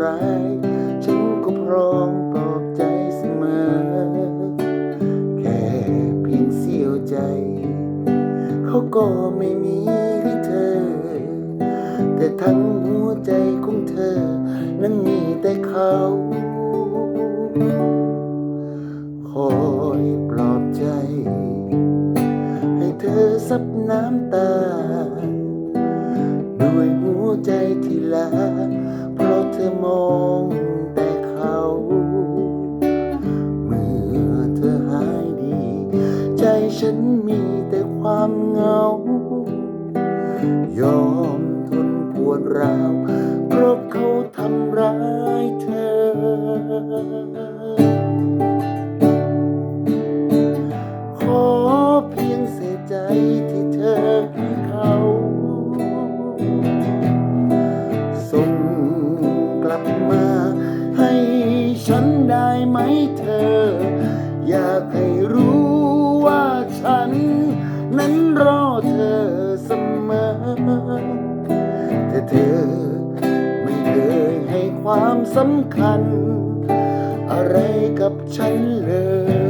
ไร ฉันก็พร้อมปลอบใจเสมอ แค่เพียงเสียวใจ เขาก็ไม่มีให้เธอ แต่ทั้งหัวใจของเธอ นั้นมีแต่เขาคอยปลอบใจ ให้เธอซับน้ำตา ด้วยหัวใจที่ลา ยอมทนปวดร้าวเพราะเขาทำร้ายเธอ ความสำคัญ อะไรกับฉันเลย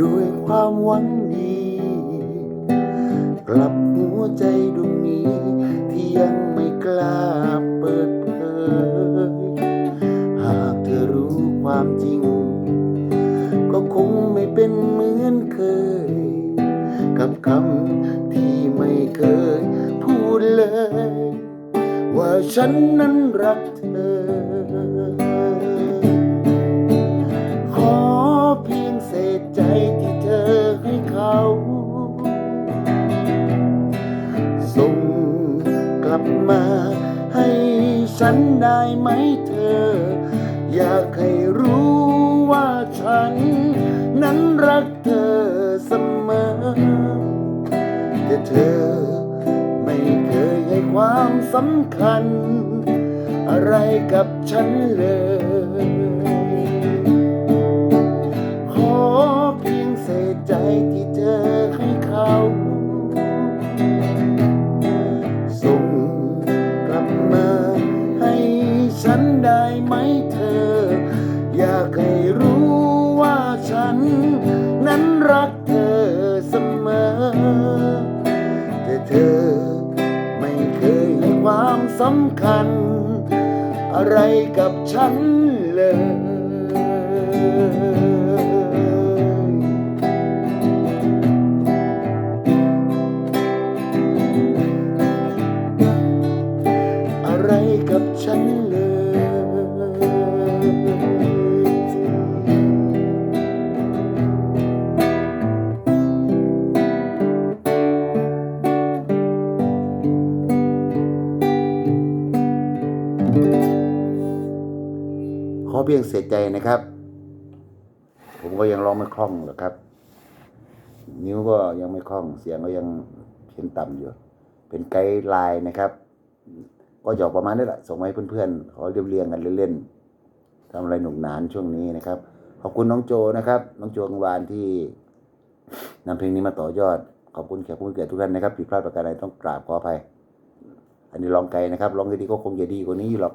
ด้วยความหวังดี กลับหัวใจดวงนี้ ที่ยังไม่กล้าเปิดเผยหากเธอรู้ความจริง ก็คงไม่เป็นเหมือนเคย กับคำที่ไม่เคยพูดเลย ว่าฉันนั้นรักเธอ ฉันได้ไหมเธอ อยากให้รู้ว่าฉัน นั้นรักเธอเสมอ แต่เธอไม่เคยให้ความสำคัญ อะไรกับฉันเลย นั้นรักเธอเสมอ แต่เธอไม่เคยให้ความสำคัญ อะไรกับฉันเลย อเพียงเสียใจนะครับ ผมก็ยังร้องไม่คล่องหรอกครับ นิ้วก็ยังไม่คล่อง เสียงก็ยังเขียนต่ำอยู่ เป็นไกด์ไลน์นะครับ ก็หยอกประมาณนี้แหละส่งมาให้เพื่อนๆขอเรียบเรียงกันเล่นๆทำอะไรหนุกหนานช่วงนี้นะครับ ขอบคุณน้องโจนะครับ น้องโจกังวานที่นำเพลงนี้มาต่อยอด ขอบคุณแขกผู้มีเกียรติทุกท่านนะครับผิดพลาดประการใดต้องกราบขออภัย อันนี้ร้องไกลนะครับร้องดีๆก็คงจะดีกว่านี้หรอก